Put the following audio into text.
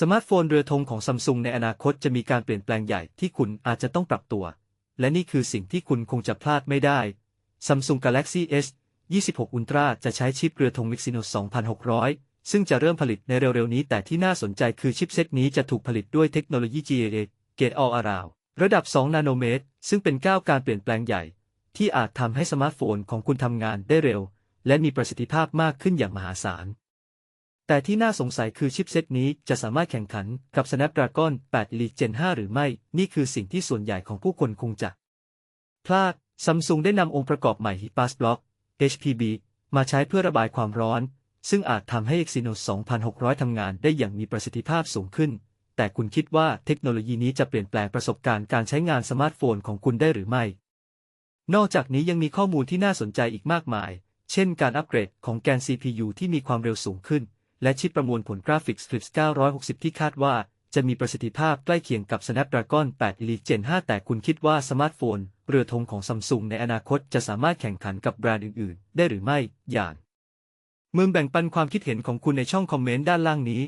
สมาร์ทโฟนเรือธงของซัมซุงในอนาคตจะมีการเปลี่ยนแปลงใหญ่ที่คุณอาจจะต้องปรับตัว และนี่คือสิ่งที่คุณคงจะพลาดไม่ได้ Samsung Galaxy S 26 Ultra จะใช้ชิปเรือธง Exynos 2600 ซึ่งจะเริ่มผลิตในเร็วๆนี้ แต่ที่น่าสนใจคือชิปเซตนี้จะถูกผลิตด้วยเทคโนโลยี GAA Gate All Around ระดับ 2 นาโนเมตร ซึ่งเป็นก้าวการเปลี่ยนแปลงใหญ่ ที่อาจทำให้สมาร์ทโฟนของคุณทำงานได้เร็ว และมีประสิทธิภาพมากขึ้นอย่างมหาศาล แต่ที่น่าสงสัยคือชิปเซตนี้จะสามารถแข่งขันกับ Snapdragon 8 Elite Gen 5 หรือไม่ นี่คือสิ่งที่ส่วนใหญ่ของผู้คนคงจะ พลาดซัมซุงได้นำองค์ประกอบใหม่ HIPAS Block HPB มาใช้เพื่อระบายความร้อน ซึ่งอาจทำให้ Exynos 2600 ทำงานได้อย่างมีประสิทธิภาพสูงขึ้น แต่คุณคิดว่าเทคโนโลยีนี้จะเปลี่ยนแปลงประสบการณ์การใช้งานสมาร์ทโฟนของคุณได้หรือไม่ นอกจากนี้ยังมีข้อมูลที่น่าสนใจอีกมากมาย เช่น การอัปเกรดของแกน CPU ที่มีความเร็วสูงขึ้น และชิปประมวลผลกราฟิก Strix 960 ที่คาดว่าจะมีประสิทธิภาพใกล้เคียงกับ Snapdragon 8 Elite Gen 5 แต่คุณคิดว่าสมาร์ทโฟน เรือธงของซัมซุงในอนาคตจะสามารถแข่งขันกับแบรนด์อื่น ๆ ได้หรือไม่ อย่างมึงแบ่งปันความคิดเห็นของคุณในช่องคอมเมนต์ด้านล่างนี้